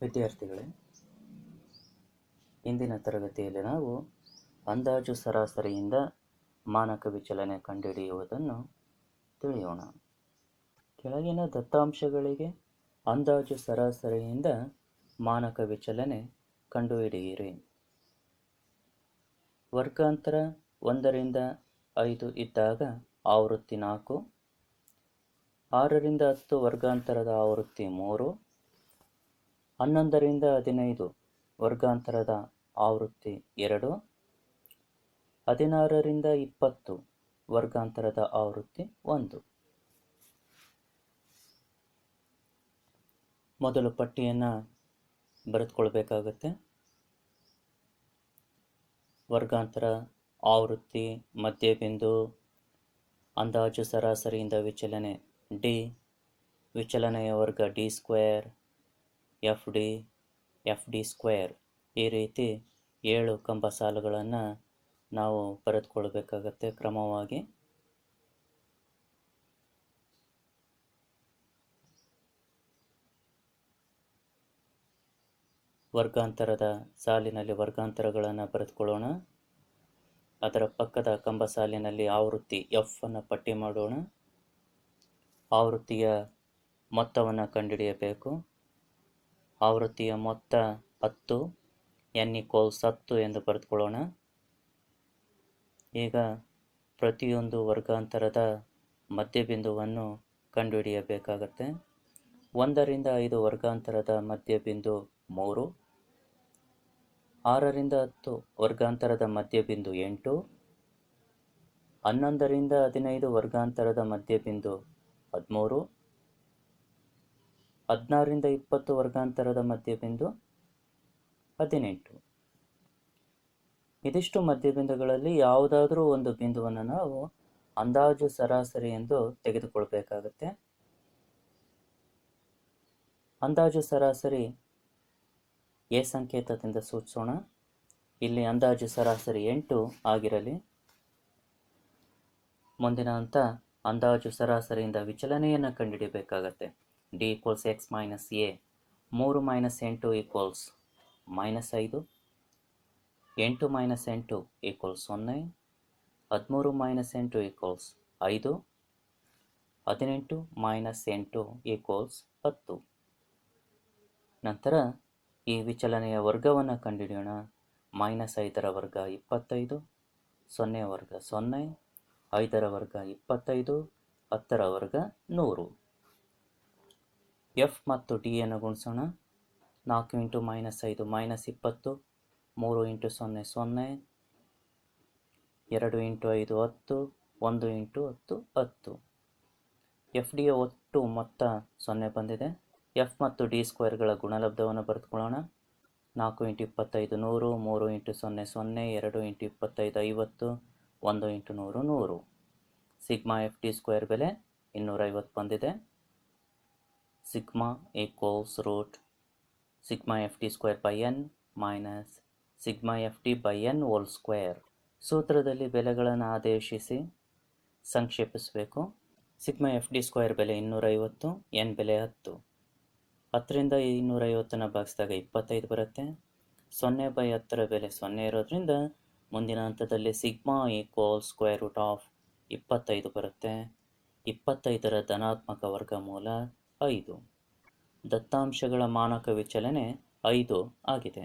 ವಿದ್ಯಾರ್ಥಿಗಳೇ, ಇಂದಿನ ತರಗತಿಯಲ್ಲಿ ನಾವು ಅಂದಾಜು ಸರಾಸರಿಯಿಂದ ಮಾನಕ ವಿಚಲನೆ ಕಂಡುಹಿಡಿಯುವುದನ್ನು ತಿಳಿಯೋಣ. ಕೆಳಗಿನ ದತ್ತಾಂಶಗಳಿಗೆ ಅಂದಾಜು ಸರಾಸರಿಯಿಂದ ಮಾನಕ ವಿಚಲನೆ ಕಂಡುಹಿಡಿಯಿರಿ. ವರ್ಗಾಂತರ ಒಂದರಿಂದ ಐದು ಇದ್ದಾಗ ಆವೃತ್ತಿ ನಾಲ್ಕು, ಆರರಿಂದ ಹತ್ತು ವರ್ಗಾಂತರದ ಆವೃತ್ತಿ ಮೂರು ಹನ್ನೊಂದರಿಂದ ಹದಿನೈದು ವರ್ಗಾಂತರದ ಆವೃತ್ತಿ ಎರಡು, ಹದಿನಾರರಿಂದ ಇಪ್ಪತ್ತು ವರ್ಗಾಂತರದ ಆವೃತ್ತಿ ಒಂದು. ಮೊದಲು ಪಟ್ಟಿಯನ್ನು ಬರೆದುಕೊಳ್ಬೇಕಾಗತ್ತೆ. ವರ್ಗಾಂತರ, ಆವೃತ್ತಿ, ಮಧ್ಯಬಿಂದು, ಅಂದಾಜು ಸರಾಸರಿಯಿಂದ ವಿಚಲನೆ ಡಿ, ವಿಚಲನೆಯ ವರ್ಗ D square F D F D square ಈ ರೀತಿ ಏಳು ಕಂಬ ಸಾಲುಗಳನ್ನು ನಾವು ಬರೆದುಕೊಳ್ಬೇಕಾಗತ್ತೆ ಕ್ರಮವಾಗಿ. ವರ್ಗಾಂತರದ ಸಾಲಿನಲ್ಲಿ ವರ್ಗಾಂತರಗಳನ್ನು ಬರೆದುಕೊಳ್ಳೋಣ. ಅದರ ಪಕ್ಕದ ಕಂಬ ಸಾಲಿನಲ್ಲಿ ಆವೃತ್ತಿ ಎಫ್ ಅನ್ನು ಪಟ್ಟಿ ಮಾಡೋಣ. ಆವೃತ್ತಿಯ ಮೊತ್ತವನ್ನು ಕಂಡುಹಿಡಿಯಬೇಕು. ಆವೃತ್ತಿಯ ಮೊತ್ತ ಹತ್ತು ಎನ್ ಕೋಲ್ಸ್ ಹತ್ತು ಎಂದು ಬರೆದುಕೊಳ್ಳೋಣ. ಈಗ ಪ್ರತಿಯೊಂದು ವರ್ಗಾಂತರದ ಮಧ್ಯಬಿಂದುವನ್ನು ಕಂಡುಹಿಡಿಯಬೇಕಾಗತ್ತೆ. ಒಂದರಿಂದ ಐದು ವರ್ಗಾಂತರದ ಮಧ್ಯಬಿಂದು ಮೂರು, ಆರರಿಂದ ಹತ್ತು ವರ್ಗಾಂತರದ ಮಧ್ಯಬಿಂದು ಎಂಟು, ಹನ್ನೊಂದರಿಂದ ಹದಿನೈದು ವರ್ಗಾಂತರದ ಮಧ್ಯಬಿಂದು ಹದಿಮೂರು ಹದಿನಾರರಿಂದ ಇಪ್ಪತ್ತು ವರ್ಗಾಂತರದ ಮಧ್ಯಬಿಂದು ಹದಿನೆಂಟು. ಇದಿಷ್ಟು ಮಧ್ಯಬಿಂದುಗಳಲ್ಲಿ ಯಾವುದಾದ್ರೂ ಒಂದು ಬಿಂದುವನ್ನು ನಾವು ಅಂದಾಜು ಸರಾಸರಿ ಎಂದು ತೆಗೆದುಕೊಳ್ಬೇಕಾಗತ್ತೆ. ಅಂದಾಜು ಸರಾಸರಿ ಎ ಸಂಕೇತದಿಂದ ಸೂಚಿಸೋಣ. ಇಲ್ಲಿ ಅಂದಾಜು ಸರಾಸರಿ ಎಂಟು ಆಗಿರಲಿ. ಮುಂದಿನ ಹಂತ ಅಂದಾಜು ಸರಾಸರಿಯಿಂದ ವಿಚಲನೆಯನ್ನು ಕಂಡುಹಿಡಿಯಬೇಕಾಗತ್ತೆ D equals X minus A ಮೂರು ಮೈನಸ್ ಎಂಟು ಈಕ್ವಲ್ಸ್ ಮೈನಸ್ ಐದು. ಎಂಟು ಮೈನಸ್ ಎಂಟು ಈಕ್ವಲ್ಸ್ ಸೊನ್ನೆ. ಹದಿಮೂರು ಮೈನಸ್ ಎಂಟು ಈಕ್ವಲ್ಸ್ ಐದು. ಹದಿನೆಂಟು ಮೈನಸ್ ಎಂಟು ಈಕ್ವಲ್ಸ್ ಹತ್ತು. ನಂತರ ಈ ವಿಚಲನೆಯ ವರ್ಗವನ್ನು ಕಂಡುಹಿಡಿಯೋಣ. ಮೈನಸ್ ಐದರ ವರ್ಗ ಇಪ್ಪತ್ತೈದು, ಸೊನ್ನೆ ವರ್ಗ ಸೊನ್ನೆ, ಐದರ ವರ್ಗ ಇಪ್ಪತ್ತೈದು, ಹತ್ತರ ವರ್ಗ ನೂರು. ಎಫ್ ಮತ್ತು ಡಿಯನ್ನು ಗುಣಿಸೋಣ. ನಾಲ್ಕು ಇಂಟು ಮೈನಸ್ ಐದು, ಮೈನಸ್ ಇಪ್ಪತ್ತು, ಮೂರು ಇಂಟು ಸೊನ್ನೆ ಸೊನ್ನೆ, ಎರಡು ಇಂಟು ಐದು, ಹತ್ತು, ಒಂದು ಇಂಟು ಹತ್ತು ಹತ್ತು. ಎಫ್ ಡಿಯ ಒಟ್ಟು ಮೊತ್ತ ಸೊನ್ನೆ ಬಂದಿದೆ. ಎಫ್ ಮತ್ತು ಡಿ ಸ್ಕ್ವೇರ್ಗಳ ಗುಣಲಬ್ಧವನ್ನು ಬರೆದುಕೊಳ್ಳೋಣ. ನಾಲ್ಕು ಇಂಟು ಇಪ್ಪತ್ತೈದು, ನೂರು, ಮೂರು ಇಂಟು ಸೊನ್ನೆ ಸೊನ್ನೆ, ಎರಡು ಇಂಟು ಇಪ್ಪತ್ತೈದು, ಐವತ್ತು, ಒಂದು ಇಂಟು ನೂರು ನೂರು. ಸಿಗ್ಮಾ ಎಫ್ ಡಿ ಸ್ಕ್ವೇರ್ ಬೆಲೆ ಇನ್ನೂರೈವತ್ತು ಬಂದಿದೆ. Sigma equals F D square by N minus sigma F D by N whole square ಸೂತ್ರದಲ್ಲಿ ಬೆಲೆಗಳನ್ನು ಆದೇಶಿಸಿ ಸಂಕ್ಷೇಪಿಸಬೇಕು. ಸಿಗ್ಮಾ ಎಫ್ ಡಿ ಸ್ಕ್ವೇರ್ ಬೆಲೆ ಇನ್ನೂರೈವತ್ತು ಎನ್ ಬೆಲೆ ಹತ್ತು. ಹತ್ತರಿಂದ ಇನ್ನೂರೈವತ್ತನ್ನು ಭಾಗಿಸಿದಾಗ ಇಪ್ಪತ್ತೈದು ಬರುತ್ತೆ. ಸೊನ್ನೆ ಬೈ ಹತ್ತರ ಬೆಲೆ ಸೊನ್ನೆ ಇರೋದ್ರಿಂದ ಮುಂದಿನ ಹಂತದಲ್ಲಿ sigma equal square root of ಇಪ್ಪತ್ತೈದು ಬರುತ್ತೆ. ಇಪ್ಪತ್ತೈದರ ಧನಾತ್ಮಕ ವರ್ಗಮೂಲ ಐದು. ದತ್ತಾಂಶಗಳ ಮಾನಕ ವಿಚಲನೆ ಐದು ಆಗಿದೆ.